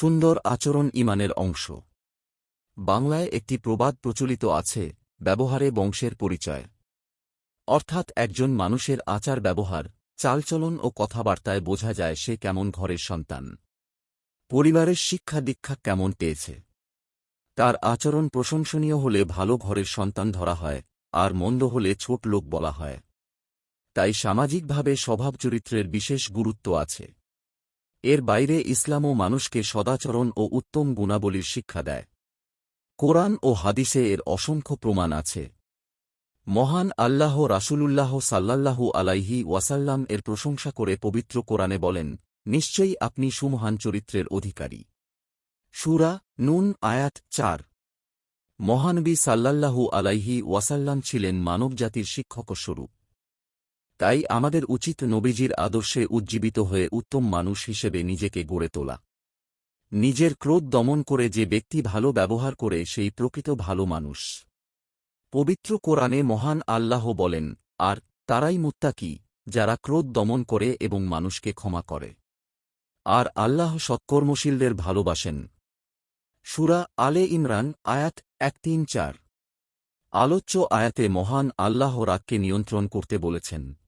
সুন্দর আচরণ ইমানের অংশ। বাংলায় একটি প্রবাদ প্রচলিত আছে, ব্যবহারে বংশের পরিচয়। অর্থাৎ একজন মানুষের আচার ব্যবহার, চালচলন ও কথাবার্তায় বোঝা যায় সে কেমন ঘরের সন্তান। পরিবারের শিক্ষা দীক্ষা কেমন পেয়েছে। তার আচরণ প্রশংসনীয় হলে ভালো ঘরের সন্তান ধরা হয়, আর মন্দ হলে ছোট লোক বলা হয়। তাই সামাজিকভাবে স্বভাব চরিত্রের বিশেষ গুরুত্ব আছে। এর বাইরে ইসলামও মানুষকে সদাচরণ ও উত্তম গুণাবলীর শিক্ষা দেয়। কোরআন ও হাদিসে এর অসংখ্য প্রমাণ আছে। মহান আল্লাহ রাসূলুল্লাহ সাল্লাল্লাহু আলাইহি ওয়াসাল্লাম এর প্রশংসা করে পবিত্র কোরআনে বলেন, নিশ্চয়ই আপনি সুমহান চরিত্রের অধিকারী। সুরা নুন, আয়াত চার। মহানবী সাল্লাল্লাহু আলাইহি ওয়াসাল্লাম ছিলেন মানবজাতির শিক্ষকস্বরূপ। তাই আমাদের উচিত নবীজির আদর্শে উজ্জীবিত হয়ে উত্তম মানুষ হিসেবে নিজেকে গড়ে তোলা। নিজের ক্রোধ দমন করে যে ব্যক্তি ভালো ব্যবহার করে সেই প্রকৃত ভালো মানুষ। পবিত্র কোরআনে মহান আল্লাহ বলেন, আর তারাই মুত্তাকি, যারা ক্রোধ দমন করে এবং মানুষকে ক্ষমা করে। আর আল্লাহ সৎকর্মশীলদের ভালোবাসেন। সুরা আলে ইমরান, আয়াত এক তিন চার। আলোচ্য আয়াতে মহান আল্লাহ রাগকে নিয়ন্ত্রণ করতে বলেছেন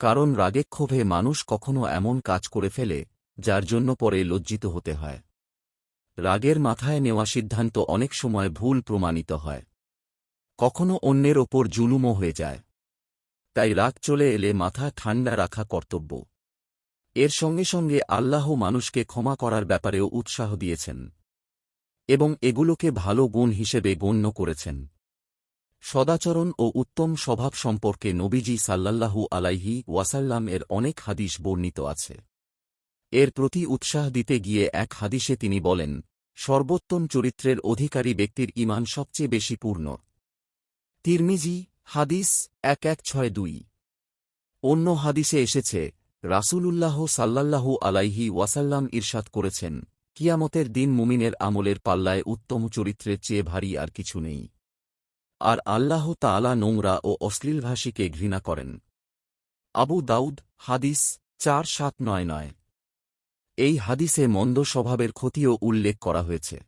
কারণ রাগেক্ষোভে মানুষ কখনো এমন কাজ করে ফেলে, যার জন্য পরে লজ্জিত হতে হয়। রাগের মাথায় নেওয়া সিদ্ধান্ত অনেক সময় ভুল প্রমাণিত হয়। কখনো অন্যের ওপর জুলুমও হয়ে যায়। তাই রাগ চলে এলে মাথা ঠান্ডা রাখা কর্তব্য। এর সঙ্গে সঙ্গে আল্লাহ মানুষকে ক্ষমা করার ব্যাপারেও উৎসাহ দিয়েছেন এবং এগুলোকে ভালো গুণ হিসেবে গণ্য করেছেন। সদাচরণ ও উত্তম স্বভাব সম্পর্কে নবীজি সাল্লাল্লাহু আলাইহি ওয়াসাল্লাম এর অনেক হাদিস বর্ণিত আছে। এর প্রতি উৎসাহ দিতে গিয়ে এক হাদিসে তিনি বলেন, সর্বোত্তম চরিত্রের অধিকারী ব্যক্তির ইমান সবচেয়ে বেশি পূর্ণ। তিরমিজি, হাদিস এক এক ছয় দুই। অন্য হাদিসে এসেছে, রাসূলুল্লাহ সাল্লাল্লাহু আলাইহি ওয়াসাল্লাম ইরশাদ করেছেন, কিয়ামতের দিন মুমিনের আমলের পাল্লায় উত্তম চরিত্রের চেয়ে ভারী আর কিছু নেই। আর আল্লাহ তাআলা নোংরা ও অশ্লীলভাষীকে ঘৃণা করেন। আবু দাউদ, হাদিস চার সাত নয় নয়। এই হাদিসে মন্দ স্বভাবের ক্ষতিও উল্লেখ করা হয়েছে।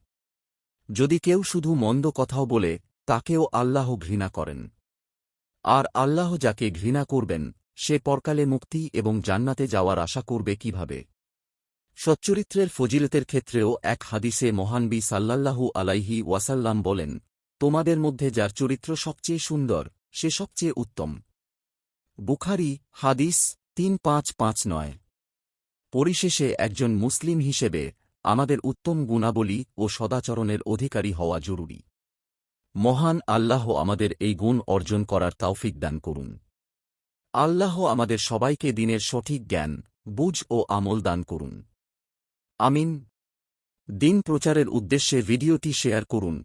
যদি কেউ শুধু মন্দ কথাও বলে, তাকেও আল্লাহ ঘৃণা করেন। আর আল্লাহ যাকে ঘৃণা করবেন, সে পরকালে মুক্তি এবং জান্নাতে যাওয়ার আশা করবে কীভাবে? সচ্চরিত্রের ফজিলতের ক্ষেত্রেও এক হাদিসে মহানবী সাল্লাল্লাহু আলাইহি ওয়াসাল্লাম বলেন তোমাদের মধ্যে যার চরিত্র সবচেয়ে সুন্দর, সে সবচেয়ে উত্তম। বুখারি, হাদিস, তিন পাঁচ পাঁচ নয়। পরিশেষে একজন মুসলিম হিসেবে, আমাদের উত্তম গুণাবলী ও সদাচরণের অধিকারী হওয়া জরুরি। মহান আল্লাহ আমাদের এই গুণ অর্জন করার তাওফিক দান করুন। আল্লাহ আমাদের সবাইকে দিনের সঠিক জ্ঞান, বুঝ ও আমল দান করুন। আমিন। দিন প্রচারের উদ্দেশ্যে ভিডিওটি শেয়ার করুন।